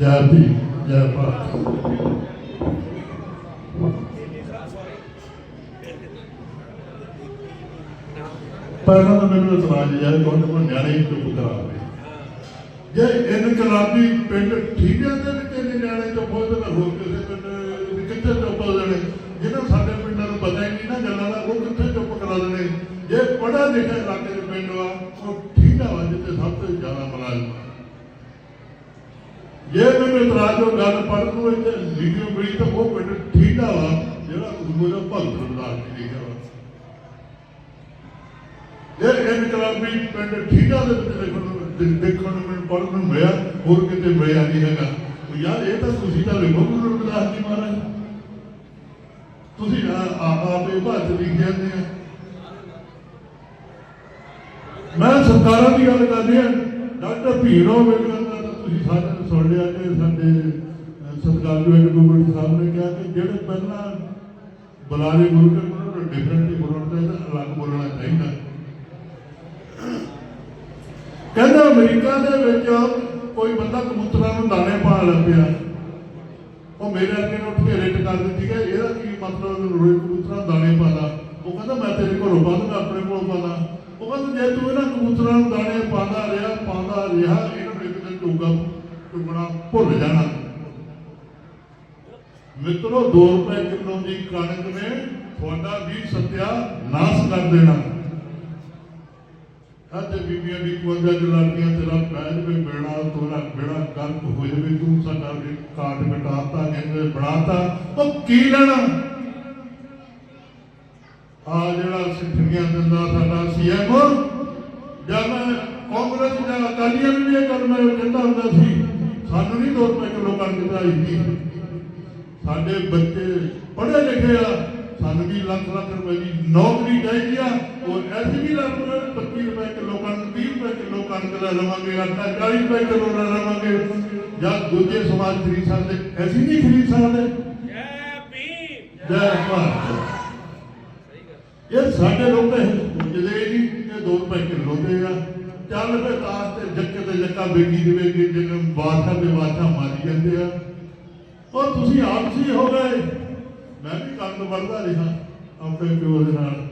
ਜੈ ਭੀਮ ਜੈ ਭਾਰਤ ਪਹਿਲਾਂ ਤਾਂ ਮੈਨੂੰ ਇਤਰਾਜ਼ ਯਾਰ ਕੋਈ ਕੋਈ ਨਿਆਣੇ ਚੁੱਪ ਕਰਾ ਦੇ ਜੇ ਇਨਕਲਾਬੀ ਪਿੰਡ ਠੀਕਾ ਦੇ ਵਿੱਚ ਇਹਨੇ ਨਿਆਣੇ ਚੁੱਪ ਹੋਏ ਤਾਂ ਹੋਰ ਕਿਸੇ ਪਿੰਡ ਵੀ ਕਿੱਥੇ ਚੁੱਪ ਹੋ ਜਾਣੇ? ਜਿਹਨਾਂ ਸਾਡੇ ਪਿੰਡਾਂ ਨੂੰ ਪਤਾ ਹੀ ਨਹੀਂ ਨਾ ਗੱਲਾਂ ਦਾ, ਉਹ ਕਿੱਥੇ ਚੁੱਪ ਕਰਾ ਦੇਣੇ? ਜੇ ਪੜ੍ਹਿਆ ਲਿਖਿਆ ਇਲਾਕੇ ਦੇ ਪਿੰਡ ਵਾ ਉਹ ਠੀਕਾ ਵਾ ਜਿੱਥੇ ਸਭ ਤੋਂ ਜ਼ਿਆਦਾ ਮੁਲਾਜ਼ਮ ਆ ਜੇ ਮੈਨੂੰ ਗੱਲ ਪੜ੍ਹਨ ਨੂੰ ਇੱਥੇ ਵੀਡੀਓ ਮਿਲੀ ਤਾਂ ਉਹ ਪਿੰਡ ਠੀਕਾ ਵਾ, ਜਿਹੜਾ ਗੁਰੂ ਦਾ ਭਗਤ ਰਵਿਦਾਸ ਜੀ ਲਿਖਿਆ ਵਾ। ਇਹ ਇਨਕਲਾਬੀ ਪਿੰਡ ਠੀਕਾ ਦੇ ਵਿੱਚ ਦੇਖਣ ਨੂੰ ਦੇਖਣ ਨੂੰ ਮੈਨੂੰ ਪੜ੍ਹਨ ਨੂੰ ਮਿਲਿਆ, ਹੋਰ ਕਿਤੇ ਮਿਲਿਆ ਨਹੀਂ ਹੈਗਾ। ਉਹ ਯਾਰ, ਇਹ ਤਾਂ ਤੁਸੀਂ ਤਾਂ ਲਿਖੋ ਗੁਰੂ ਰਵਿਦਾਸ ਜੀ ਮਹਾਰਾਜ। ਤੁਸੀਂ ਆ- ਆ- ਆਪ ਇਹ ਲਿਖ ਜਾਂਦੇ ਆ। ਮੈਂ ਸਰਕਾਰਾਂ ਦੀ ਗੱਲ ਕਰਦੀ ਹਾਂ ਡਾਕਟਰ ਭੀਰੋ ਵੇਖਣ ਤੁਸੀਂ ਸਾਰੇ ਨੇ ਸੁਣ ਲਿਆ ਕਿ ਸਾਡੇ ਅਹ, ਸਤਿਕਾਰਯੋਗ ਸਾਹਿਬ ਨੇ ਕਿਹਾ ਕਿ ਜਿਹੜੇ ਪਹਿਲਾਂ ਬੁਲਾਰੇ ਗੁਰੂ ਕੇ ਉਹਨਾਂ ਨੂੰ ਡਿਫਰੈਂਟਲੀ ਬੋਲਣਾ ਚਾਹੀਦਾ ਅਲੱਗ ਬੋਲਣਾ ਚਾਹੀਦਾ। ਕਹਿੰਦਾ ਅਮਰੀਕਾ ਦੇ ਵਿੱਚ ਕੋਈ ਬੰਦਾ ਕਬੂਤਰਾਂ ਨੂੰ ਦਾਣੇ ਪਾਣ ਲੱਗਿਆ ਉਹ ਮੇਰੇ ਅੱਗੇ ਨੂੰ ਉੱਠ ਕੇ ਰਿਟ ਕਰ ਦਿੱਤੀ ਕਿ ਇਹਦਾ ਕੀ ਮਤਲਬ ਰੋਏ ਕਬੂਤਰਾਂ ਨੂੰ ਦਾਣੇ ਪਾਦਾ ਉਹ ਕਹਿੰਦਾ ਮੈਂ ਤੇਰੇ ਕੋਲੋਂ ਵੱਧ ਆਪਣੇ ਕੋਲੋਂ ਪਾਦਾ ਉਹ ਕਹਿੰਦਾ ਜੇ ਤੂੰ ਇਹਨਾਂ ਕਬੂਤਰਾਂ ਨੂੰ ਦਾਣੇ ਪਾਦਾ ਰਿਹਾ ਪਾਦਾ ਰਿਹਾ ਇਹਨਾਂ ਨੂੰ ਭੁੱਲ ਜਾਣਾ। ਮਿੱਤਰੋ 2 ਰੁਪਏ ਕਿਲੋ ਦੀ ਕਣਕ ਨੇ ਤੁਹਾਡਾ ਵੀ ਸਤਿਆ ਨਾਸ ਕਰ ਦੇਣਾ। ਅਤੇ ਬੀਬੀਆਂ ਦੀ ਕੁੰਜਾ ਜਲਾਟੀਆਂ ਤੇਰਾ ਪੈਜ ਵੀ ਬੇੜਾ ਤੋਰਾ ਬੇੜਾ ਗਲਤ ਹੋ ਜਾਵੇ ਤੂੰ ਸਾਡਾ ਵੀ ਕਾਟ ਮਿਟਾਤਾ, ਕਹਿੰਦੇ ਬਣਾਤਾ। ਉਹ ਕੀ ਲੈਣਾ? ਆ ਜਿਹੜਾ ਸਿੱਠੀਆਂ ਦਿੰਦਾ ਸਾਡਾ ਸੀਐਮ ਜਦ ਕਾਂਗਰਸ ਜਾਂ ਅਕਾਲੀਆਂ ਨੂੰ ਵੀ ਇਹ ਗੱਲ ਮੈਂ ਕਹਿੰਦਾ ਹੁੰਦਾ ਸੀ ਸਾਨੂੰ ਨਹੀਂ 2 ਰੁਪਏ ਕਿਲੋ ਕਣਕ ਚਾਹੀਦੀ ਸਾਡੇ ਬੱਚੇ ਪੜ੍ਹੇ ਲਿਖੇ ਆ ਸਾਨੂੰ ਵੀ ਲੱਖ ਲੱਖ ਰੁਪਏ ਦੀ ਨੌਕਰੀ ਚਾਹੀਦੀ ਆ ਔਰ ਐਸੀ ਵੀ ਲੱਖ ਰੁਪਏ 25 ਰੁਪਏ ਕਿਲੋ ਕਣਕ 30 ਰੁਪਏ ਕਿਲੋ ਕਣਕ ਲੈ ਲਵਾਂਗੇ ਆਟਾ 40 ਰੁਪਏ ਕਿਲੋ ਲੈ ਲਵਾਂਗੇ ਜਾਂ ਦੂਜੇ ਸਮਾਜ ਖਰੀਦ ਸਕਦੇ ਐਸੀ ਨਹੀਂ ਖਰੀਦ ਸਕਦੇ ਜੈ ਭੀਮ ਜੈ ਭਾਰਤ ਇਹ ਸਾਡੇ ਲੋਕ ਤਾਂ ਜਿਹੜੇ ਨਹੀਂ ਇਹ 2 ਰੁਪਏ ਕਿਲੋ ਦੇ ਆ ਚੱਲ ਫੇ ਤਾਸ ਤੇ ਜੱਕੇ ਤੇ ਜੱਕਾ ਬੇਗੀ ਦੇ ਜਿਹਨੂੰ ਬਾਦਸ਼ਾਹ ਦੇ ਬਾਦਸ਼ਾਹ ਮਾਰੀ ਜਾਂਦੇ ਆ। ਉਹ ਤੁਸੀਂ ਆਪਸੀ ਹੋ ਗਏ। ਮੈਂ ਵੀ ਕੰਮ ਵੜਦਾ ਰਿਹਾ ਆਪਣੇ ਪਿਓ ਦੇ ਨਾਲ।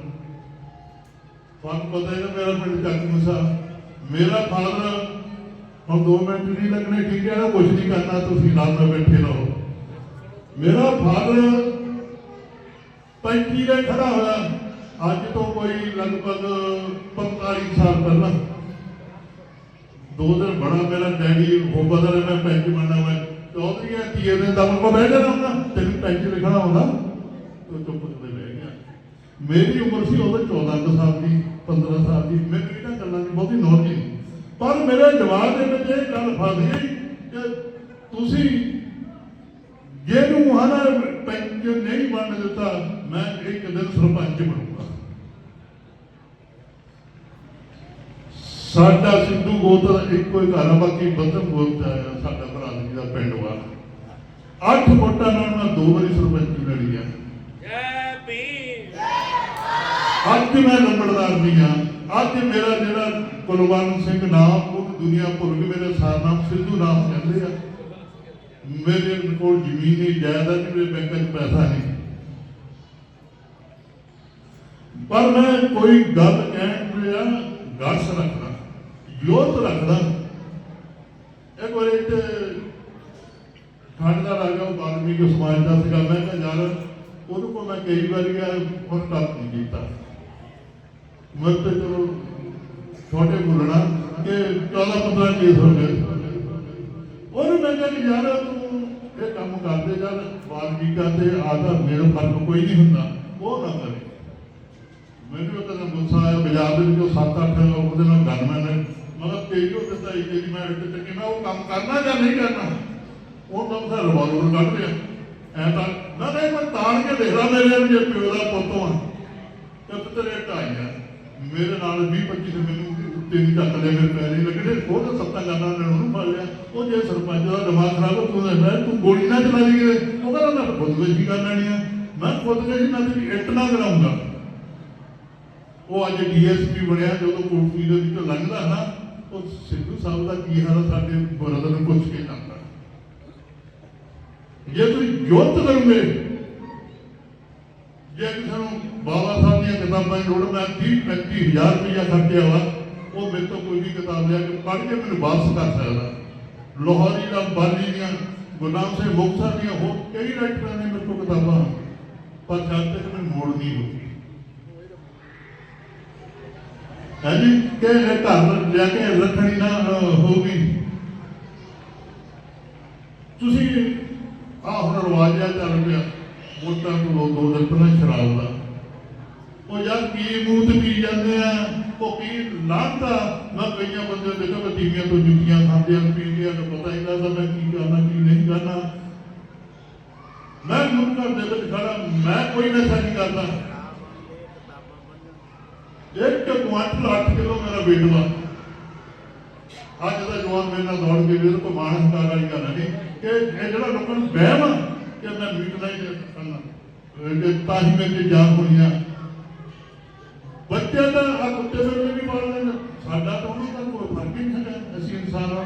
ਤੁਹਾਨੂੰ ਪਤਾ ਹੈ ਨਾ ਮੇਰਾ ਪਿੰਡ ਚੱਕ ਮੁਸਾ। ਮੇਰਾ ਫਾਦਰ, ਹੁਣ 2 ਮਿੰਟ ਨਹੀਂ ਲੱਗਣੇ, ਠੀਕ ਹੈ ਨਾ? ਕੁਝ ਨਹੀਂ ਕਰਨਾ, ਤੁਸੀਂ ਨਾਲ ਬੈਠੇ ਰਹੋ। ਮੇਰਾ ਫਾਦਰ ਪੈਂਤੀ ਦੇ ਖੜਾ ਹੋਇਆ। ਅੱਜ ਤੋਂ ਕੋਈ ਲਗਭਗ 45 ਸਾਲ ਪਹਿਲਾਂ। ਦੋ ਦਿਨ ਬੜਾ ਮੇਰਾ ਡੈਡੀ ਹੋ ਬਦਲ ਮੈਂ ਪੈਂਚ ਬਣਨਾ ਮੈਂ ਚੌਧਰੀਆਂ ਤੀਏ ਦਿਨ ਦਾ ਮੈਂ ਬਹਿ ਜਾਣਾ ਹੁੰਦਾ, ਤੈਨੂੰ ਪੈਂਚ ਲਿਖਣਾ ਆਉਂਦਾ। ਤੂੰ ਚੁੱਪ ਕਰਕੇ ਬਹਿ ਗਿਆ। ਮੇਰੀ ਉਮਰ ਸੀ ਉਦੋਂ 14 ਕੁ ਸਾਲ ਦੀ 15 ਸਾਲ ਦੀ ਮੈਨੂੰ ਇਹਨਾਂ ਗੱਲਾਂ ਦੀ ਬਹੁਤੀ ਨੌਲੇਜ ਨਹੀਂ। ਪਰ ਮੇਰੇ ਜਵਾਬ ਦੇ ਵਿੱਚ ਇਹ ਗੱਲ ਫਸ ਗਈ ਕਿ ਤੁਸੀਂ ਜਿਹਨੂੰ ਹਨਾ ਪੈਂਚ ਨਹੀਂ ਬਣ ਦਿੱਤਾ, ਮੈਂ ਇੱਕ ਦਿਨ ਸਰਪੰਚ ਬਣੂੰਗਾ। ਸਾਡਾ ਸਿੱਧੂ ਗੋਤ ਇੱਕੋ ਹੀ ਘਰ ਆ ਬਾਕੀ ਬਦਮ ਗੋਤ ਆ ਸਾਡਾ ਭਰਾ ਜੀ ਦਾ ਪਿੰਡ ਵਾ। ਅੱਠ ਵੋਟਾਂ ਨਾਲ ਮੈਂ ਦੋ ਵਾਰੀ ਸਰਪੰਚ ਲੜੀ ਆ। ਜੈ ਭੀਮ। ਅੱਜ ਮੈਂ ਲੰਬੜਦਾਰ ਨਹੀਂ ਆ। ਅੱਜ ਮੇਰਾ ਜਿਹੜਾ ਕੁਲਵੰਤ ਸਿੰਘ ਨਾਮ ਉਹ ਦੁਨੀਆ ਭੁੱਲ ਗਈ ਮੇਰੇ ਸਾਰ ਨਾਮ ਸਿੱਧੂ ਨਾਮ ਕਹਿੰਦੇ ਆ। ਮੇਰੇ ਕੋਲ ਜ਼ਮੀਨ ਨਹੀਂ ਜਾਇਦਾਦ ਮੇਰੇ ਬੈਂਕਾਂ 'ਚ ਪੈਸਾ ਨਹੀਂ। ਪਰ ਮੈਂ ਕੋਈ ਗੱਲ ਕਹਿਣ ਰਿਹਾ ਗੱਸ ਰੱਖਦਾ ਯੋਤ ਰੱਖਦਾ। ਇੱਕ ਵਾਰੀ ਤੇ ਠੰਡ ਦਾ ਰਾਜਾ ਉਹ ਬਾਲਮੀਕ ਸਮਾਜ ਦਾ ਸੀਗਾ, ਮੈਂ ਕਿਹਾ ਯਾਰ ਉਹਨੂੰ ਕੋ ਮੈਂ ਕਈ ਵਾਰੀ ਆ ਹੁਣ ਤੱਕ ਨਹੀਂ ਕੀਤਾ। ਮੈਂ ਤੇ ਚਲੋ ਛੋਟੇ ਬੋਲਣਾ ਕਿ 14 15 ਕੇਸ ਹੋ ਗਏ। ਉਹਨੂੰ ਮੈਂ ਕਿਹਾ ਕਿ ਯਾਰ, ਤੂੰ ਇਹ ਕੰਮ ਕਰਦੇ ਚੱਲ ਬਾਲਮੀਕਾ ਤੇ ਆਦਾ ਮੇਰਾ ਫ਼ਰਕ ਕੋਈ ਨਹੀਂ ਹੁੰਦਾ, ਉਹ ਨਾ ਕਰੇ। ਮੈਨੂੰ ਤਾਂ ਗੁੱਸਾ ਆਇਆ, ਬਾਜ਼ਾਰ ਦੇ ਵਿੱਚੋਂ 7-8 ਉਹਦੇ ਨਾਲ ਗਨਮੈਨ ਨੇ ਤੇਰੀ ਉਹ ਦਿੱਤਾ ਇੱਕ ਦੀ ਮੈਂ ਇੱਥੇ ਚੱਕੀ, ਮੈਂ ਉਹ ਕੰਮ ਕਰਨਾ ਜਾਂ ਨਹੀਂ ਕਰਨਾ? ਉਹ ਤਾਂ ਫਿਰ ਰਿਵਾਲਵਰ ਕੱਢ ਲਿਆ। ਐ ਤਾਂ ਨਾ ਨਹੀਂ ਮੈਂ ਤਾਣ ਕੇ ਦੇਖਦਾ ਮੇਰੇ ਜੇ ਪਿਓ ਦਾ ਪੁੱਤ ਆ ਤੇ ਤੇਰੇ ਢਾਈਆ ਮੇਰੇ ਨਾਲ 20 25 ਤੇ ਮੈਨੂੰ ਉੱਤੇ ਨਹੀਂ ਚੱਕ ਲਿਆ, ਮੇਰੇ ਪੈਰ ਨਹੀਂ ਲੱਗਦੇ ਉਹ ਤਾਂ ਸੱਤਾ ਕਰਨਾ ਨੇ ਉਹਨੂੰ ਫੜ ਲਿਆ। ਉਹ ਜੇ ਸਰਪੰਚ ਦਾ ਦਿਮਾਗ ਖਰਾਬ ਹੋ ਤੂੰ ਕਹਿੰਦਾ ਤੂੰ ਗੋਲੀ ਨਾ ਚਲਾ ਲਈ ਉਹ ਕਹਿੰਦਾ, ਮੈਂ ਖੁਦਕੁਸ਼ੀ ਕਰ ਲੈਣੀ ਆ। ਮੈਂ ਖੁਦਕੁਸ਼ੀ ਮੈਂ ਤੇਰੀ ਇੱਟ ਨਾ ਕਰਾਉਂਗਾ ਉਹ ਅੱਜ ਡੀਐਸਪੀ ਬਣਿਆ, ਜਦੋਂ ਕੋਟਪੀ ਦੇ ਵਿੱਚੋਂ ਲੰਘਦਾ ਨਾ ਉਹ ਸਿੱਧੂ ਸਾਹਿਬ ਦਾ ਕੀ ਹਾਲ ਆ ਸਾਡੇ ਬਰਦਰ ਨੂੰ ਪੁੱਛ ਕੇ ਜਾਂਦਾ ਜੇ ਤੁਸੀਂ ਜੁੱਤ ਕਰੋਗੇ ਜੇ ਕਿਸੇ ਨੂੰ ਬਾਬਾ ਸਾਹਿਬ ਦੀਆਂ ਕਿਤਾਬਾਂ ਦੀ ਲੋੜ ਮੈਂ 30 35000 ਰੁਪਇਆ ਖਰਚਿਆ ਵਾ ਉਹ ਮੇਰੇ ਤੋਂ ਕੋਈ ਵੀ ਕਿਤਾਬ ਲਿਆ ਕੇ ਪੜ੍ਹ ਕੇ ਮੈਨੂੰ ਵਾਪਸ ਕਰ ਸਕਦਾ ਲੋਹਾਰੀ ਦਾ ਬਾਲੀ ਦੀਆਂ ਗੁਰਨਾਮ ਸਿੰਘ ਮੁਕਤਸਰ ਦੀਆਂ ਹੋਰ ਕਈ ਰਾਈਟਰਾਂ ਨੇ ਮੇਰੇ ਕੋਲ ਕਿਤਾਬਾਂ ਪਰ ਜਦ ਤੱਕ ਮੈਨੂੰ ਮੋੜ ਨਹੀਂ ਹੋਈ ਹਾਂਜੀ ਕਿ ਇਹ ਘਰ ਲਿਆ ਕੇ ਰੱਖਣੀ ਨਾ ਹੋਊਗੀ। ਤੁਸੀਂ, ਆਹ ਹੁਣ ਰਵਾਜ ਆ ਚੱਲ ਪਿਆ। ਵੋਟਾਂ ਤੋਂ ਦੋ- ਦੋ ਦਿਨ ਪਹਿਲਾਂ ਸ਼ਰਾਬ ਦਾ। ਉਹ ਯਾਰ ਕੀ ਮੂੰਹ ਪੀ ਜਾਂਦੇ ਆ? ਉਹ ਕੀ ਲਾਂਤਾ ਮੈਂ ਕਈਆਂ ਬੰਦੇ ਦੇਖੋ ਮੈਂ ਟੀਵੀਆਂ ਤੋਂ ਜੁੱਤੀਆਂ ਖਾਂਦੇ ਆ, ਪੀਂਦੇ ਆ ਪਤਾ ਹੀ ਨਹੀਂ ਮੈਂ ਕੀ ਕਰਨਾ, ਕੀ ਨਹੀਂ ਕਰਨਾ। ਮੈਂ ਗੁਰੂ ਘਰ ਦੇ ਵਿੱਚ ਖੜਾ, ਮੈਂ ਕੋਈ ਨਸ਼ਾ ਨਹੀਂ ਕਰਦਾ। ਇੱਕ ਕੁਆਂਟਲ 8 ਕਿਲੋ ਮੇਰਾ weight ਅੱਜ ਦਾ ਜਵਾਨ ਮੇਰੇ ਨਾਲ ਦੌੜ ਕੇ ਵੀਰ ਕੋ ਮਾਨਸ ਕਰ ਵਾਲੀ ਗੱਲ ਨਹੀਂ ਕਿ ਇਹ ਜਿਹੜਾ ਲੋਕਾਂ ਨੂੰ ਵਹਿਮ ਕਿ ਮੈਂ ਮੀਟ ਨਹੀਂ ਕਰਨਾ ਕਿ ਤਾਂ ਹੀ ਮੇਰੇ ਜਾਨ ਹੋਈਆਂ ਬੱਚੇ ਦਾ ਆ ਕੁੱਤੇ ਮੇਰੇ ਵੀ ਪਾਲ ਲੈਣ ਸਾਡਾ ਤਾਂ ਉਹਨਾਂ ਦਾ ਕੋਈ ਫ਼ਰਕ ਹੀ ਨਹੀਂ ਹੈਗਾ। ਅਸੀਂ ਇਨਸਾਨ ਹਾਂ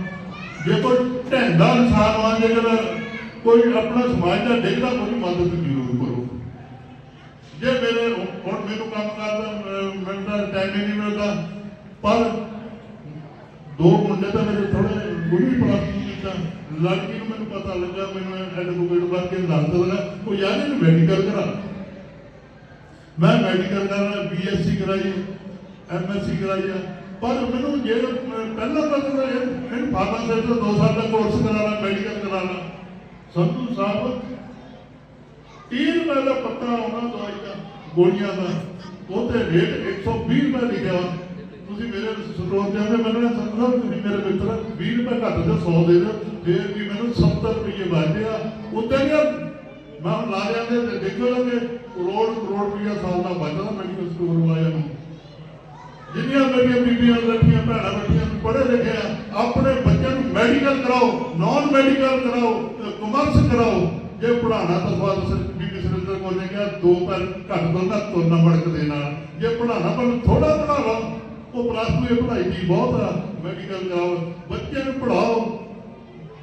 ਜੇ ਕੋਈ ਢੈਂਦਾ ਇਨਸਾਨ ਆ ਜੇਕਰ ਕੋਈ ਆਪਣਾ ਸਮਾਜ ਦਾ ਡਿੱਗਦਾ ਕੋਈ ਮਦਦ ਜ਼ਰੂਰ ਕਰੋ। ਜੇ ਮੇਰੇ ਹੁਣ ਮੈਨੂੰ ਕੰਮ ਕਰਦਾ ਅਹ, ਮਿਲਦਾ ਟਾਈਮ ਹੀ ਨਹੀਂ ਮਿਲਦਾ। ਪਰ ਦੋ ਮੁੰਡੇ ਤਾਂ ਮੇਰੇ ਥੋੜੇ ਗੁਣੀ ਪ੍ਰਾਪਤ ਕੀਤਾ ਲੜਕੀ ਨੂੰ ਮੈਨੂੰ ਪਤਾ ਲੱਗਾ ਮੈਨੂੰ ਐਡਵੋਕੇਟ ਬਣ ਕੇ ਦੱਸ ਦਿੰਦਾ ਉਹ ਯਾਰ ਇਹਨੂੰ ਮੈਡੀਕਲ ਕਰਾ। ਮੈਂ ਮੈਡੀਕਲ ਕਰਾ ਬੀਐਸਸੀ ਕਰਾਈ ਐਮਐਸਸੀ ਕਰਾਈ ਪਰ ਮੈਨੂੰ ਜੇ ਪਹਿਲਾਂ ਤਾਂ ਇਹ ਫਾਰਮਾਸਿਸਟ ਦਾ 2 ਸਾਲ ਦਾ ਕੋਰਸ ਕਰਾਣਾ ਮੈਡੀਕਲ ਕਰਾਣਾ ਸੰਧੂ ਸਾਹਿਬ 30 ਰੁਪਏ ਦਾ ਪੱਤਾ ਆਉਣਾ ਦਵਾਈ ਦਾ। ਗੋਲੀਆਂ ਦਾ। ਉਹ ਰੇਟ 120 ਰੁਪਏ ਲਿਖਿਆ। ਤੁਸੀਂ ਮੇਰੇ ਸਟੋਰ ਤੇ ਆਉਂਦੇ ਮੈਨੂੰ ਸਮਝੋ ਤੁਸੀਂ ਮੇਰੇ ਮਿੱਤਰ 20 ਰੁਪਏ ਘੱਟ ਦੇ 100 ਦੇ ਦਿਓ। ਫੇਰ ਵੀ ਮੈਨੂੰ 70 ਰੁਪਏ ਬਚਦੇ ਆ ਉੱਤੇ ਨਹੀਂ ਮੈਂ ਲਾ ਜਾਂਦੇ ਤੇ ਦੇਖੋ ਲੋਗੇ ਕਰੋੜ ਕਰੋੜ ਰੁਪਇਆ ਸਾਲ ਦਾ ਬਚਦਾ ਮੈਡੀਕਲ ਸਟੋਰ ਵਾਲਿਆਂ ਨੂੰ ਜਿੰਨੀਆਂ ਮੇਰੀਆਂ ਬੀਬੀਆਂ ਬੈਠੀਆਂ, ਭੈਣਾਂ ਬੈਠੀਆਂ ਪੜ੍ਹੇ ਲਿਖੇ ਆਪਣੇ ਬੱਚਿਆਂ ਨੂੰ ਮੈਡੀਕਲ ਕਰਾਓ ਨਾਨ ਮੈਡੀਕਲ ਕਰਾਓ ਕਮਰਸ ਕਰਾਓ। ਜੇ ਪੜਾਉਣਾ ਤਾਂ ਸਵਾਦ ਸਰ ਬੀਬੀ ਕੋਲ ਨੇ ਕਿਹਾ, ਦੋ ਪੈਰ ਘੱਟ ਤੋਂ ਤੁਰਨਾ ਮੜਕ ਦੇ ਨਾਲ। ਜੇ ਪੜਾਉਣਾ ਪਰ ਥੋੜਾ ਪੜਾ ਉਹ ਪਲੱਸ ਟੂ ਇਹ ਪੜ੍ਹਾਈ ਦੀ ਬਹੁਤ ਆ। ਮੈਡੀਕਲ ਕਰਾਓ ਬੱਚਿਆਂ ਨੂੰ ਪੜਾਓ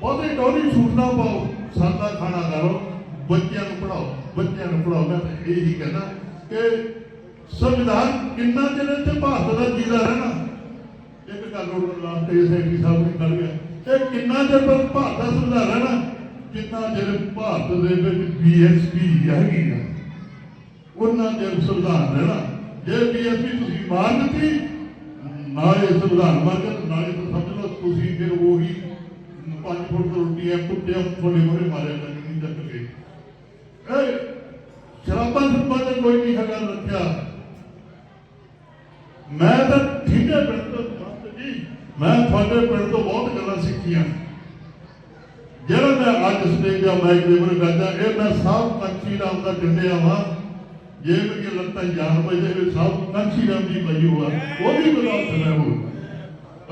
ਬਹੁਤੇ ਡੋਰੀ ਛੂਟ ਪਾਓ, ਸਾਦਾ ਖਾਣਾ ਕਰੋ ਬੱਚਿਆਂ ਨੂੰ ਪੜਾਓ ਬੱਚਿਆਂ ਨੂੰ ਪੜਾਓ ਮੈਂ ਤਾਂ ਇਹੀ ਕਹਿੰਦਾ ਕਿ ਸੰਵਿਧਾਨ ਕਿੰਨਾ ਚਿਰ ਇੱਥੇ ਭਾਰਤ ਦਾ ਜੀਦਾ ਰਹਿਣਾ? ਇੱਕ ਗੱਲ ਉਹ ਲਾਸਟ ਇਹ ਸੈਕਟਰੀ ਸਾਹਿਬ ਨੇ ਕਰ ਗਿਆ ਇਹ ਕਿੰਨਾ ਚਿਰ ਭਾਰਤ ਦਾ ਸੰਵਿਧਾਨ ਰਹਿਣਾ? ਕਿੰਨਾ ਚਿਰ ਭਾਰਤ ਦੇ ਵਿੱਚ ਬੀਐਸਪੀ ਹੈਗੀ ਆ, ਉਹਨਾਂ ਚਿਰ ਸੰਵਿਧਾਨ ਰਹਿਣਾ। ਜੇ ਬੀਐਸਪੀ ਤੁਸੀਂ ਮਾਰ ਦਿੱਤੀ, ਨਾਲੇ ਸੰਵਿਧਾਨ ਮਾਰ ਕੇ ਨਾਲੇ ਸਮਝ ਲਓ ਤੁਸੀਂ ਫਿਰ ਉਹੀ ਪੰਜ ਫੁੱਟ ਦੀ ਰੋਟੀ ਐ, ਕੁੱਤੇ ਤੁਹਾਡੇ ਮੋਰੇ ਮਾਰਿਆ ਲੱਗਣੀ ਚੱਕ ਇਹ ਸ਼ਰਾਬਾਂ ਸੁਰਬਾਂ ਤੇ ਕੋਈ ਨਹੀਂ ਹੈਗਾ ਰੱਖਿਆ। ਮੈਂ ਤਾਂ ਠੀਕੇ ਪਿੰਡ ਤੋਂ ਜੀ, ਮੈਂ ਤੁਹਾਡੇ ਪਿੰਡ ਤੋਂ ਬਹੁਤ ਗੱਲਾਂ ਸਿੱਖੀਆਂ। ਜਿਹੜਾ ਮੈਂ ਅੱਜ ਸਟੇਜ ਆ ਮਾਈਕ ਦੇ ਮੂਹਰੇ ਬੈਠਾ, ਇਹ ਮੈਂ ਸਭ ਪੰਛੀ ਰਾਮ ਦਾ ਟਿੰਡਿਆ ਵਾਂ ਜੇ ਮੇਰੀਆਂ ਲੱਤਾਂ ਜਾਨ ਵਜੇ ਇਹ ਸਭ ਪੰਛੀ ਰਾਮ ਦੀ ਪਈ ਹੋਆ। ਉਹ ਵੀ ਬਦੌਲਤ ਮੈਂ ਹੋ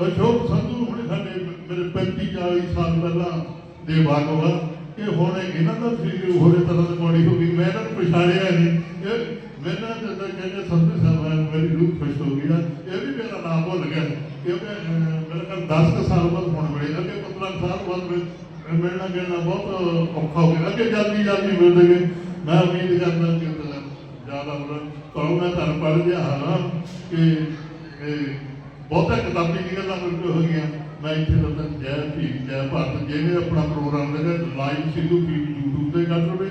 ਅਸ਼ੋਕ ਸੰਧੂ ਹੁਣ ਸਾਡੇ ਮੇਰੇ 35 40 ਸਾਲ ਪਹਿਲਾਂ ਦੇ ਬਾਗ ਕਿ ਹੁਣ ਇਹਨਾਂ ਦਾ ਸਰੀਰ ਹੋਰੇ ਤਰ੍ਹਾਂ ਦੀ ਬੋਡੀ ਹੋ ਗਈ ਮੈਂ ਇਹਨਾਂ ਨੂੰ ਪਛਾਣਿਆ ਨਹੀਂ। ਇਹ ਮੈਨਾਂ ਜਦੋਂ ਕਹਿੰਦੇ ਸੰਧੂ ਸਾਹਿਬ ਮੇਰੀ ਰੂਹ ਖੁਸ਼ ਹੋ ਗਈ ਨਾ। ਇਹ ਵੀ ਮੇਰਾ ਨਾਮ ਭੁੱਲ ਗਿਆ। ਕਿਉਂਕਿ ਮੇਰੇ ਕੋਲ 10 ਸਾਲ ਬਾਅਦ ਹੁਣ ਮਿਲੇ ਅੱਗੇ 15 ਸਾਲ ਬਾਅਦ ਮਿਲ- ਮਿਲਣਾ ਗਿਲਣਾ ਬਹੁਤ ਔਖਾ ਹੋ ਗਿਆ ਅੱਗੇ ਜਲਦੀ ਜਲਦੀ ਮਿਲਦੇ ਗਏ ਮੈਂ ਉਮੀਦ ਕਰਦਾ ਕਿ ਜ਼ਿਆਦਾ ਹੁਣ। ਤੁਹਾਨੂੰ ਮੈਂ ਤੁਹਾਨੂੰ ਪੜ੍ਹ ਗਿਆ ਹਾਂ ਕਿ ਬਹੁਤਾ ਕਿਤਾਬੀ ਦੀਆਂ ਗੱਲਾਂ ਮੇਰੇ ਹੋ ਗਈਆਂ ਮੈਂ ਇੱਥੇ ਦੱਸਾਂ ਜੈ ਭੀਮ ਜੈ ਭਾਰਤ ਜਿਹਨੇ ਆਪਣਾ ਪ੍ਰੋਗਰਾਮ ਲੱਗਾ ਲਾਈਵ ਸਿੱਧੂ ਵੀ YouTube ਤੇ ਕਰ ਲਵੇ।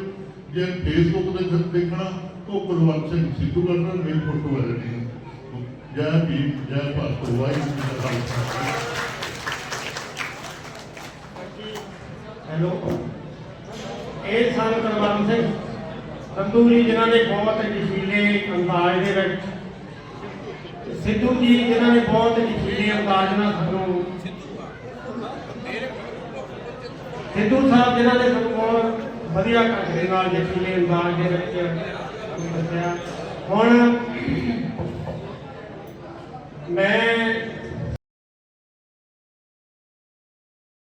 ਜੇ ਫੇਸਬੁੱਕ ਤੇ ਦੇਖਣਾ, ਉਹ ਕੁਲਵੰਤ ਸਿੰਘ ਸਿੱਧੂ ਕਰ ਰਿਹਾ ਮੇਰੀ ਫੋਟੋ ਹੈ। ਜੈ ਭੀਮ, ਜੈ ਭਾਰਤ, ਵਾਹਿਗੁਰੂ ਜੀ ਕਾ ਖਾਲਸਾ। ਹੈਲੋ। ਇਹ ਸਨ ਕੁਲਵੰਤ ਸਿੰਘ, ਤੰਦੂਰੀ ਜਿਨ੍ਹਾਂ ਨੇ ਬਹੁਤ ਜਸ਼ੀਲੇ ਅੰਦਾਜ਼ ਦੇ ਵਿੱਚ, ਸਿੱਧੂ ਜੀ ਜਿਨ੍ਹਾਂ ਨੇ ਬਹੁਤ ਜਸ਼ੀਲੇ ਅੰਦਾਜ਼ ਨਾਲ ਸਾਨੂੰ ਸਿੱਧੂ ਸਾਹਿਬ ਜਿਨ੍ਹਾਂ ਨੇ ਸਾਨੂੰ ਬਹੁਤ ਵਧੀਆ ਢੰਗ ਦੇ ਨਾਲ ਜਸ਼ੀਲੇ ਅੰਦਾਜ਼ ਦੇ ਵਿੱਚ ਦੱਸਿਆ। ਹੁਣ ਮੈਂ